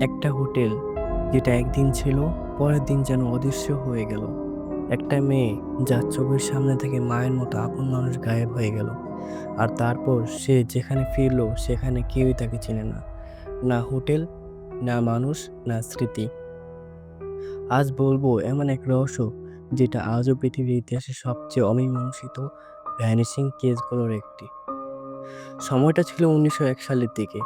একটা হোটেল যেটা একদিন ছিল, পরের দিন যেন অদৃশ্য হয়ে গেল। একটা মেয়ে যার চোখের সামনে থেকে মায়ের মতো আপন মানুষ গায়েব হয়ে গেল আর তারপর সে যেখানে ফিরলো, সেখানে কেউই তাকে চেনে না। না হোটেল, না মানুষ, না স্মৃতি। আজ বলব এমন এক রহস্য যেটা আজও পৃথিবীর ইতিহাসে সবচেয়ে অমীমাংসিত ভ্যানিসিং কেসগুলোর একটি। সময়টা ছিল উনিশশো এক সালের দিকে।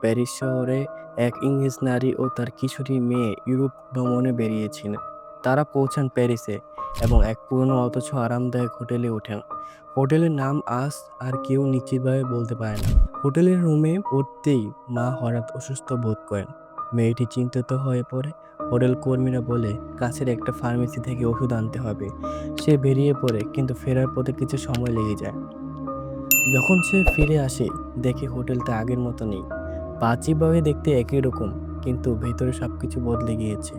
প্যারিস শহরে এক ইংরেজ নারী ও তার কিশোরী মেয়ে ইউরোপ ভ্রমণে বেরিয়েছিলেন তারা পৌঁছান প্যারিসে এবং এক পুরনো অথচ আরামদায়ক হোটেলে ওঠেন। হোটেলের নাম আজ আর কেউ নিশ্চিতভাবে বলতে পারে না। হোটেলের রুমে উঠতেই মা হঠাৎ অসুস্থ বোধ করেন। মেয়েটি চিন্তিত হয়ে পড়ে। হোটেল কর্মীরা বলে, কাছের একটা ফার্মেসি থেকে ওষুধ আনতে হবে। সে বেরিয়ে পড়ে, কিন্তু ফেরার পথে কিছু সময় লেগে যায়। যখন সে ফিরে আসে, দেখে হোটেলটা আগের মতো নেই। বাহ্যিকভাবে দেখতে একই রকম, কিন্তু ভেতরে সব কিছু বদলে গিয়েছে।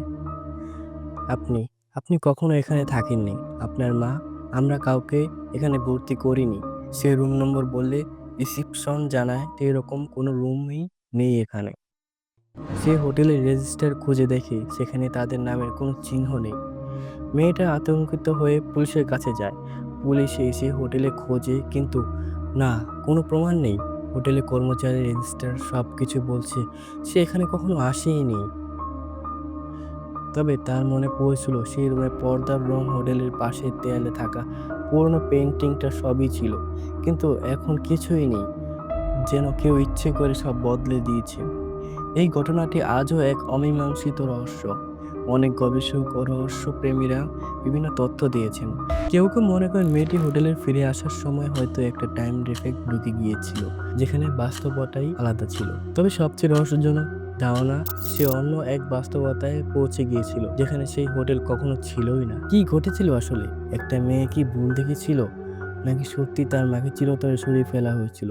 আপনি আপনি কখনো এখানে থাকেননি। আপনার মা, আমরা কাউকে এখানে ভর্তি করিনি। সে রুম নম্বর বললে রিসিপশন জানায় এরকম কোনো রুমই নেই এখানে। সে হোটেলের রেজিস্টার খুঁজে দেখে সেখানে তাদের নামের কোনো চিহ্ন নেই। মেয়েটা আতঙ্কিত হয়ে পুলিশের কাছে যায়। পুলিশ এসে হোটেলে খোঁজে, কিন্তু না, কোনো প্রমাণ নেই। হোটেলে কর্মচারী রেজিস্টার সব কিছু বলছে, সে এখানে কখনো আসেইনি। তবে তার মনে পড়েছিল সেই রুমে পর্দার রং হোটেলের পাশের দেয়ালে থাকা পুরনো পেন্টিংটা সবই ছিল, কিন্তু এখন কিছুই নেই, যেন কেউ ইচ্ছে করে সব বদলে দিয়েছে। এই ঘটনাটি আজও এক অমীমাংসিত রহস্য। অনেক গবেষক ও রহস্যপ্রেমীরা বিভিন্ন তথ্য দিয়েছেন। কেউ কেউ মনে করেন মেয়েটি হোটেলে ফিরে আসার সময় হয়তো একটা টাইম ডিফেক্ট ঢুকে গিয়েছিল, যেখানে বাস্তবতাই আলাদা ছিল। তবে সবচেয়ে রহস্যজনক ধারণা, সে অন্য এক বাস্তবতায় পৌঁছে গিয়েছিল, যেখানে সেই হোটেল কখনো ছিলই না। কি ঘটেছিল আসলে? একটা মেয়ে কি ভুল দেখেছিল, নাকি সত্যি তার মাকে চিরতরে সরিয়ে ফেলা হয়েছিল?